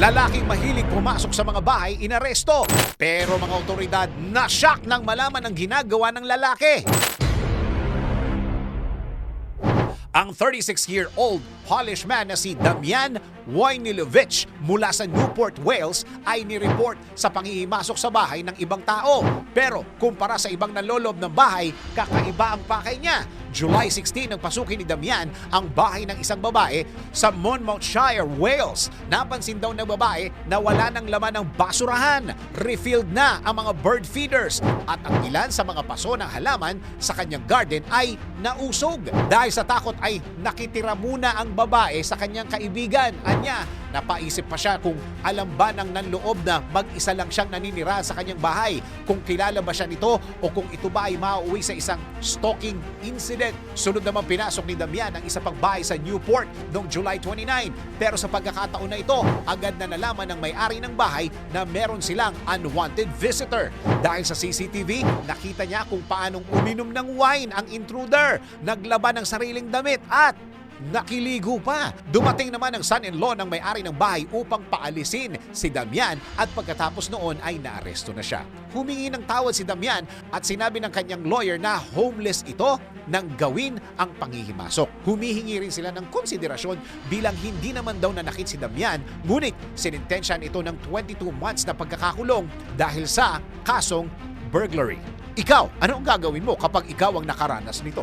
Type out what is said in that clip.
Lalaking mahilig pumasok sa mga bahay inaresto. Pero mga otoridad na-shock nang malaman ang ginagawa ng lalaki. Ang 36-year-old Polish man na si Damian Wojnilovich mula sa Newport, Wales ay nireport sa panghihimasok sa bahay ng ibang tao. Pero kumpara sa ibang nanlolob ng bahay, kakaiba ang pakay niya. July 16 nang pasukin ni Damian ang bahay ng isang babae sa Monmouthshire, Wales. Napansin daw ng babae na wala ng laman ng basurahan. Refilled na ang mga bird feeders at ang ilan sa mga paso ng halaman sa kanyang garden ay nausog. Dahil sa takot ay nakitira muna ang babae sa kanyang kaibigan. Anya, napaisip pa siya kung alam ba ng nanloob na mag-isa lang siyang naninira sa kanyang bahay, kung kilala ba siya nito o kung ito ba ay mauwi sa isang stalking incident. Sunod naman pinasok ni Damian ang isa pang bahay sa Newport noong July 29. Pero sa pagkakataon na ito, agad na nalaman ng may-ari ng bahay na meron silang unwanted visitor. Dahil sa CCTV, nakita niya kung paanong uminom ng wine ang intruder, naglaban ng sariling damit at nakiligo pa. Dumating naman ang son-in-law ng may-ari ng bahay upang paalisin si Damian at pagkatapos noon ay naaresto na siya. Humingi ng tawad si Damian at sinabi ng kanyang lawyer na homeless ito nang gawin ang panghihimasok. Humihingi rin sila ng konsiderasyon bilang hindi naman daw nanakit si Damian ngunit sinintensyahan ito ng 22 months na pagkakakulong dahil sa kasong burglary. Ikaw, ano ang gagawin mo kapag ikaw ang nakaranas nito?